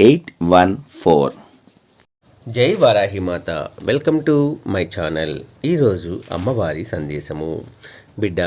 eight one four. జై వారాహి మాత. Welcome to my channel. ఈరోజు అమ్మవారి సందేశము. బిడ్డ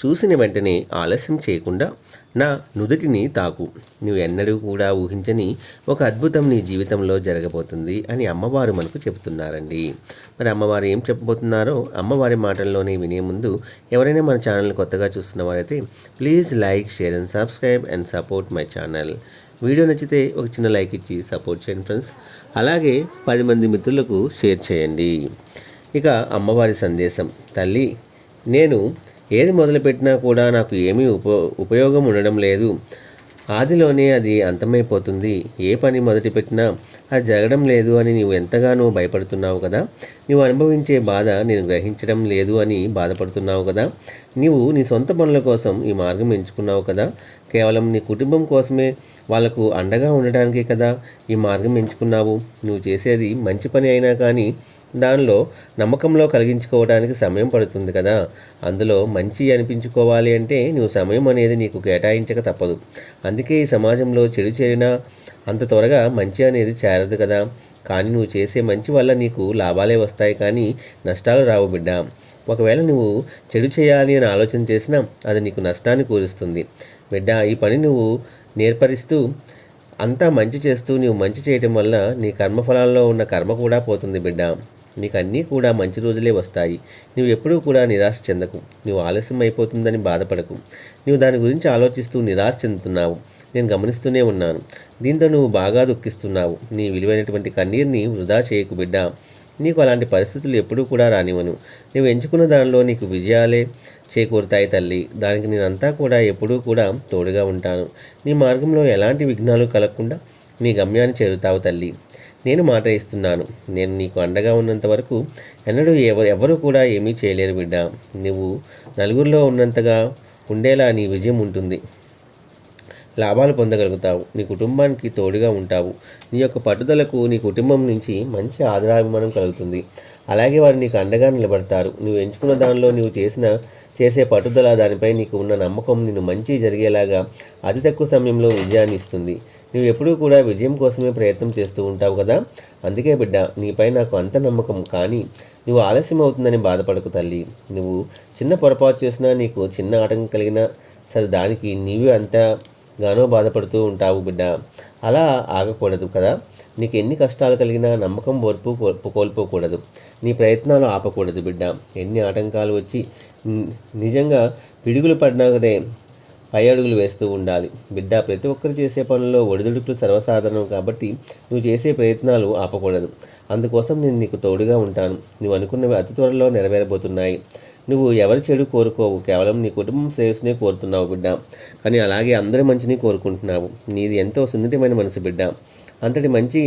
చూసిన వెంటనే ఆలస్యం చేయకుండా నా నుదుటిని తాకు. నువ్వు ఎన్నడూ కూడా ఊహించని ఒక అద్భుతం నీ జీవితంలో జరగబోతుంది అని అమ్మవారు మనకు చెబుతున్నారండి. మరి అమ్మవారు ఏం చెప్పబోతున్నారో అమ్మవారి మాటల్లోనే వినే ముందు ఎవరైనా మన ఛానల్ కొత్తగా చూస్తున్న వారైతే please like share and subscribe and support my channel. Video నచ్చితే ఒక చిన్న లైక్ ఇచ్చి సపోర్ట్ చేయండి ఫ్రెండ్స్. అలాగే పది మంది మిత్రులకు షేర్ చేయండి. ఇక అమ్మవారి సందేశం. తల్లి నేను ఏది మొదలుపెట్టినా కూడా నాకు ఏమీ ఉప ఉపయోగం ఉండడం లేదు. ఆదిలోనే అది అంతమైపోతుంది. ఏ పని మొదలుపెట్టినా అది జరగడం లేదు అని నీవు ఎంతగానో భయపడుతున్నావు కదా? నీవు అనుభవించే బాధ నేను గ్రహించడం లేదు అని బాధపడుతున్నావు కదా? నీవు నీ సొంత పనుల కోసం ఈ మార్గం ఎంచుకున్నావు కదా? కేవలం నీ కుటుంబం కోసమే వాళ్ళకు అండగా ఉండడానికే కదా ఈ మార్గం ఎంచుకున్నావు? నువ్వు చేసేది మంచి పని అయినా కానీ దానిలో నమ్మకంలో కలిగించుకోవడానికి సమయం పడుతుంది కదా. అందులో మంచి అనిపించుకోవాలి అంటే నువ్వు సమయం అనేది నీకు కేటాయించక తప్పదు. అందుకే ఈ సమాజంలో చెడు చేరినా అంత త్వరగా మంచి అనేది చేరదు కదా. కానీ నువ్వు చేసే మంచి వల్ల నీకు లాభాలే వస్తాయి కానీ నష్టాలు రావు బిడ్డ. ఒకవేళ నువ్వు చెడు చేయాలి అని ఆలోచన చేసినా అది నీకు నష్టాన్ని కూరుస్తుంది. బిడ్డ ఈ పని నువ్వు నేర్పరిస్తూ అంతా మంచి చేస్తూ నువ్వు మంచి చేయటం వల్ల నీ కర్మఫలాల్లో ఉన్న కర్మ కూడా పోతుంది బిడ్డ. నీకు అన్నీ కూడా మంచి రోజులే వస్తాయి. నువ్వు ఎప్పుడూ కూడా నిరాశ చెందకు. నువ్వు ఆలస్యం అయిపోతుందని బాధపడకు. నువ్వు దాని గురించి ఆలోచిస్తూ నిరాశ చెందుతున్నావు. నేను గమనిస్తూనే ఉన్నాను. దీంతో నువ్వు బాగా దుఃఖిస్తున్నావు. నీ విలువైనటువంటి కన్నీరుని వృధా చేయకు బిడ్డ. నీకు అలాంటి పరిస్థితులు ఎప్పుడూ కూడా రానివ్వను. నువ్వు ఎంచుకున్న దానిలో నీకు విజయాలే చేకూరుతాయి తల్లి. దానికి నేనంతా కూడా ఎప్పుడూ కూడా తోడుగా ఉంటాను. నీ మార్గంలో ఎలాంటి విఘ్నాలు కలగకుండా నీ గమ్యాన్ని చేరుతావు తల్లి. నేను మాట ఇస్తున్నాను. నేను నీకు అండగా ఉన్నంత వరకు ఎన్నడూ ఎవరు ఎవరు కూడా ఏమీ చేయలేరు బిడ్డ. నువ్వు నలుగురిలో ఉన్నంతగా ఉండేలా నీ విజయం ఉంటుంది. లాభాలు పొందగలుగుతావు. నీ కుటుంబానికి తోడుగా ఉంటావు. నీ యొక్క పట్టుదలకు నీ కుటుంబం నుంచి మంచి ఆదరాభిమానం కలుగుతుంది. అలాగే వారు నీకు అండగా నిలబడతారు. నువ్వు ఎంచుకున్న దానిలో నువ్వు చేసిన చేసే పట్టుదల దానిపై నీకు ఉన్న నమ్మకం నిన్ను మంచి జరిగేలాగా అతి తక్కువ సమయంలో విజయాన్ని ఇస్తుంది. నువ్వు ఎప్పుడూ కూడా విజయం కోసమే ప్రయత్నం చేస్తూ ఉంటావు కదా? అందుకే బిడ్డ నీపై నాకు అంత నమ్మకం. కానీ నువ్వు ఆలస్యం అవుతుందని బాధపడకు తల్లి. నువ్వు చిన్న పొరపాటు చేసినా నీకు చిన్న ఆటంకం కలిగినా సరే దానికి నీవే అంతగానో బాధపడుతూ ఉంటావు బిడ్డ. అలా ఆగకూడదు కదా? నీకు ఎన్ని కష్టాలు కలిగినా నమ్మకం ఓర్పు కోల్పోకూడదు. నీ ప్రయత్నాలు ఆపకూడదు బిడ్డ. ఎన్ని ఆటంకాలు వచ్చి నిజంగా పిడుగులు పడినా కదే పై అడుగులు వేస్తూ ఉండాలి. బిడ్డ ప్రతి ఒక్కరు చేసే పనుల్లో ఒడిదుడుకులు సర్వసాధారణం కాబట్టి నువ్వు చేసే ప్రయత్నాలు ఆపకూడదు. అందుకోసం నేను నీకు తోడుగా ఉంటాను. నువ్వు అనుకున్నవి అతి త్వరలో నెరవేరబోతున్నాయి. నువ్వు ఎవరి చెడు కోరుకోవు. కేవలం నీ కుటుంబం శ్రేయస్సునే కోరుతున్నావు బిడ్డ. కానీ అలాగే అందరి మంచిని కోరుకుంటున్నావు. నీది ఎంతో సున్నితమైన మనసు బిడ్డ. అంతటి మంచి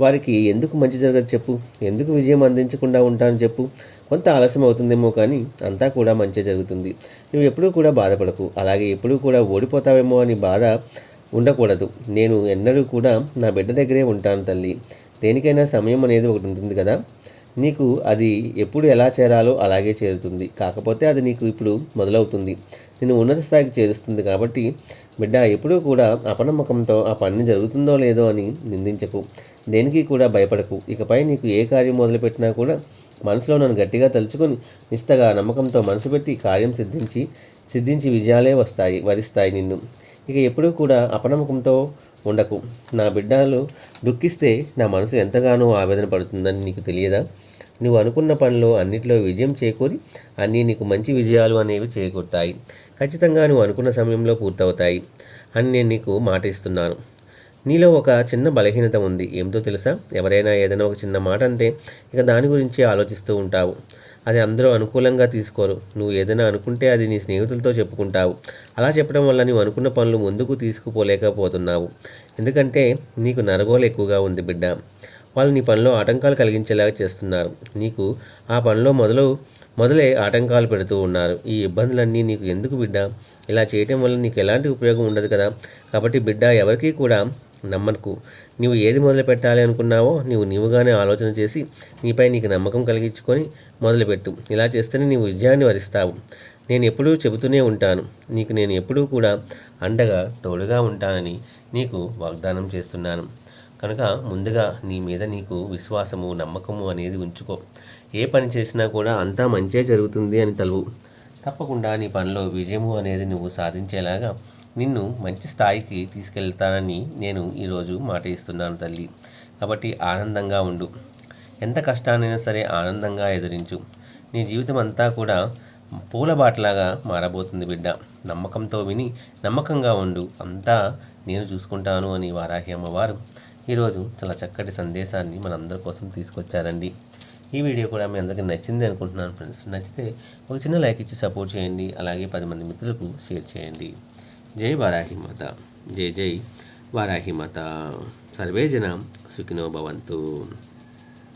వారికి ఎందుకు మంచి జరగదు చెప్పు? ఎందుకు విజయం అందించకుండా ఉంటాను చెప్పు? కొంత ఆలస్యం అవుతుందేమో కానీ అంతా కూడా మంచి జరుగుతుంది. నువ్వు ఎప్పుడూ కూడా బాధపడకు. అలాగే ఎప్పుడూ కూడా ఓడిపోతావేమో అని బాధ ఉండకూడదు. నేను ఎన్నడూ కూడా నా బిడ్డ దగ్గరే ఉంటాను తల్లి. దేనికైనా సమయం అనేది ఒకటి ఉంటుంది కదా. నీకు అది ఎప్పుడు ఎలా చేరాలో అలాగే చేరుతుంది. కాకపోతే అది నీకు ఇప్పుడు మొదలవుతుంది. నేను ఉన్నత స్థాయికి చేరుస్తుంది కాబట్టి బిడ్డ ఎప్పుడూ కూడా అపనమ్మకంతో ఆ పని జరుగుతుందో లేదో అని నిందించకు. దేనికి కూడా భయపడకు. ఇకపై నీకు ఏ కార్యం మొదలుపెట్టినా కూడా మనసులో నన్ను గట్టిగా తలుచుకొని నిస్తగా నమ్మకంతో మనసు పెట్టి కార్యం సిద్ధించి సిద్ధించి విజయాలే వస్తాయి వరిస్తాయి నిన్ను. ఇక ఎప్పుడూ కూడా అపనమ్మకంతో ఉండకు. నా బిడ్డలు దుఃఖిస్తే నా మనసు ఎంతగానో ఆవేదన పడుతుందని నీకు తెలియదా? నువ్వు అనుకున్న పనిలో అన్నిట్లో విజయం చేకూరి అన్నీ నీకు మంచి విజయాలు అనేవి చేకూరుతాయి. ఖచ్చితంగా నువ్వు అనుకున్న సమయంలో పూర్తవుతాయి. అని నేను నీకు మాట ఇస్తున్నాను. నీలో ఒక చిన్న బలహీనత ఉంది. ఏమిటో తెలుసా? ఎవరైనా ఏదైనా ఒక చిన్న మాట అంటే ఇక దాని గురించి ఆలోచిస్తూ ఉంటావు. అది అందరూ అనుకూలంగా తీసుకోరు. నువ్వు ఏదైనా అనుకుంటే అది నీ స్నేహితులతో చెప్పుకుంటావు. అలా చెప్పడం వల్ల నువ్వు అనుకున్న పనులు ముందుకు తీసుకుపోలేకపోతున్నావు. ఎందుకంటే నీకు నరగోలు ఎక్కువగా ఉంది బిడ్డ. వాళ్ళు నీ పనిలో ఆటంకాలు కలిగించేలాగా చేస్తున్నారు. నీకు ఆ పనిలో మొదలు మొదలే ఆటంకాలు పెడుతూ ఉన్నారు. ఈ ఇబ్బందులన్నీ నీకు ఎందుకు బిడ్డ? ఇలా చేయటం వల్ల నీకు ఎలాంటి ఉపయోగం ఉండదు కదా? కాబట్టి బిడ్డ ఎవరికీ కూడా నమ్మకు నీవు ఏది మొదలు పెట్టాలి అనుకున్నావో నీవు నీవుగానే ఆలోచన చేసి నీపై నీకు నమ్మకం కలిగించుకొని మొదలుపెట్టు. ఇలా చేస్తేనే నీవు విజయాన్ని వరిస్తావు. నేను ఎప్పుడూ చెబుతూనే ఉంటాను. నీకు నేను ఎప్పుడూ కూడా అండగా తోడుగా ఉంటానని నీకు వాగ్దానం చేస్తున్నాను. కనుక ముందుగా నీ మీద నీకు విశ్వాసము నమ్మకము అనేది ఉంచుకో. ఏ పని చేసినా కూడా అంతా మంచే జరుగుతుంది అని తలువు. తప్పకుండా నీ పనిలో విజయము అనేది నువ్వు సాధించేలాగా నిన్ను మంచి స్థాయికి తీసుకెళ్తానని నేను ఈరోజు మాట ఇస్తున్నాను తల్లి. కాబట్టి ఆనందంగా ఉండు. ఎంత కష్టానైనా సరే ఆనందంగా ఎదిరించు. నీ జీవితం అంతా కూడా పూల బాటలాగా మారబోతుంది బిడ్డ. నమ్మకంతో విని నమ్మకంగా ఉండు. అంతా నేను చూసుకుంటాను అని వారాహి అమ్మవారు ఈరోజు చాలా చక్కటి సందేశాన్ని మనందరి కోసం తీసుకొచ్చారండి. ఈ వీడియో కూడా మీ అందరికీ నచ్చింది అనుకుంటున్నాను ఫ్రెండ్స్. నచ్చితే ఒక చిన్న లైక్ ఇచ్చి సపోర్ట్ చేయండి. అలాగే పది మంది మిత్రులకు షేర్ చేయండి. జై వారాహిమాత జై జై వారాహి సర్వే జన సుఖినో భవంతు.